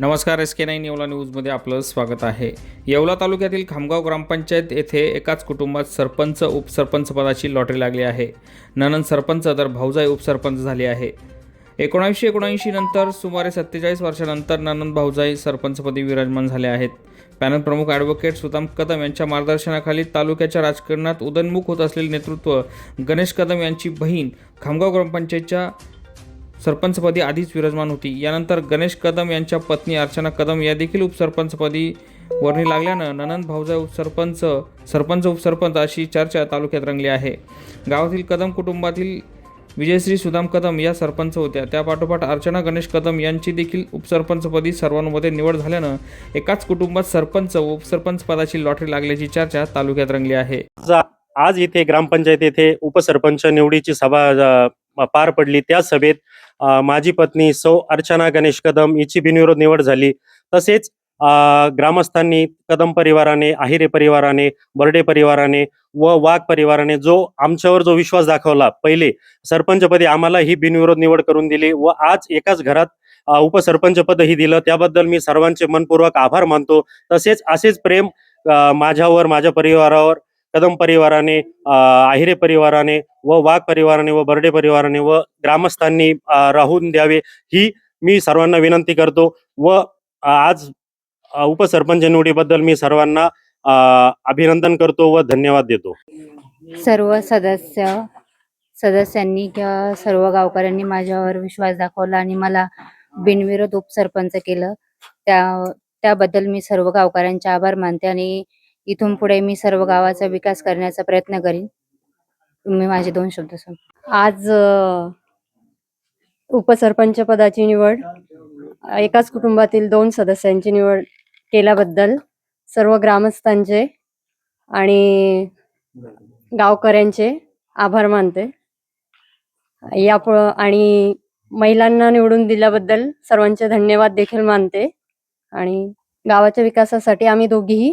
नमस्कार S K nine Yeola न्यूजमध्ये आपलं स्वागत आहे. येवला तालुक्यातील खामगाव ग्रामपंचायत येथे एकाच कुटुंबात सरपंच उपसरपंच पदाची लॉटरी लागली आहे. ननंद सरपंच तर भाऊजाई उपसरपंच झाली आहे. एकोणावीसशे एकोणऐंशी नंतर सुमारे सत्तेचाळीस वर्षानंतर ननंद भाऊजाई सरपंचपदी विराजमान झाले आहेत. पॅनल प्रमुख ॲडव्होकेट सुदाम कदम यांच्या मार्गदर्शनाखाली तालुक्याच्या राजकारणात उदन्मुख होत असलेले नेतृत्व गणेश कदम यांची बहीण खामगाव ग्रामपंचायतच्या सरपंचपदी आधीच विराजमान होती. यानंतर गणेश कदम यांच्या पत्नी अर्चना कदम या देखील उपसरपंचपदी वर्णी लागल्यानं ननंद भाऊजा उपसरपंच सरपंच उपसरपंच अशी चर्चा तालुक्यात रंगली आहे. गावातील कदम कुटुंबातील विजयश्री सुदाम कदम या सरपंच होत्या. त्यापाठोपाठ अर्चना गणेश कदम यांची देखील उपसरपंचपदी सर्वांमध्ये निवड झाल्यानं एकाच कुटुंबात सरपंच व उपसरपंच पदाची लॉटरी लागल्याची चर्चा तालुक्यात रंगली आहे. आज आज इथे ग्रामपंचायत येथे उपसरपंच निवडीची सभा पार पडली. त्या सभेत माझी पत्नी सौ अर्चना गणेश कदम हिची बिनविरोध निवड झाली. तसेच ग्रामस्थांनी कदम परिवाराने आहिरे परिवाराने बर्डे परिवाराने व वाघ परिवाराने जो आमच्यावर जो विश्वास दाखवला पहिले सरपंचपदी आम्हाला ही बिनविरोध निवड करून दिली व आज एकाच घरात उपसरपंचपदही दिलं. त्याबद्दल मी सर्वांचे मनपूर्वक आभार मानतो. तसेच असेच प्रेम माझ्यावर माझ्या परिवारावर कदम परिवाराने आहिरे परिवाराने व वाघ परिवाराने व बर्डे परिवाराने व ग्रामस्थांनी राहून द्यावे ही मी सर्वांना विनंती करतो व आज उपसरपंच निवडीबद्दल मी सर्वांना अ, अभिनंदन करतो व धन्यवाद देतो. सर्व सदस्य सदस्यांनी किंवा सर्व गावकऱ्यांनी माझ्यावर विश्वास दाखवला आणि मला बिनविरोध उपसरपंच केलं. त्या त्याबद्दल मी सर्व गावकऱ्यांचे आभार मानते आणि इथून पुढे मी सर्व गावाचा विकास करण्याचा प्रयत्न करीन. मी माझे दोन शब्द सांग. आज उपसरपंच पदाची निवड एकाच कुटुंबातील दोन सदस्यांची निवड केल्याबद्दल सर्व ग्रामस्थांचे आणि गावकऱ्यांचे आभार मानते. या आणि महिलांना निवडून दिल्याबद्दल सर्वांचे धन्यवाद देखील मानते. आणि गावाच्या विकासासाठी आम्ही दोघीही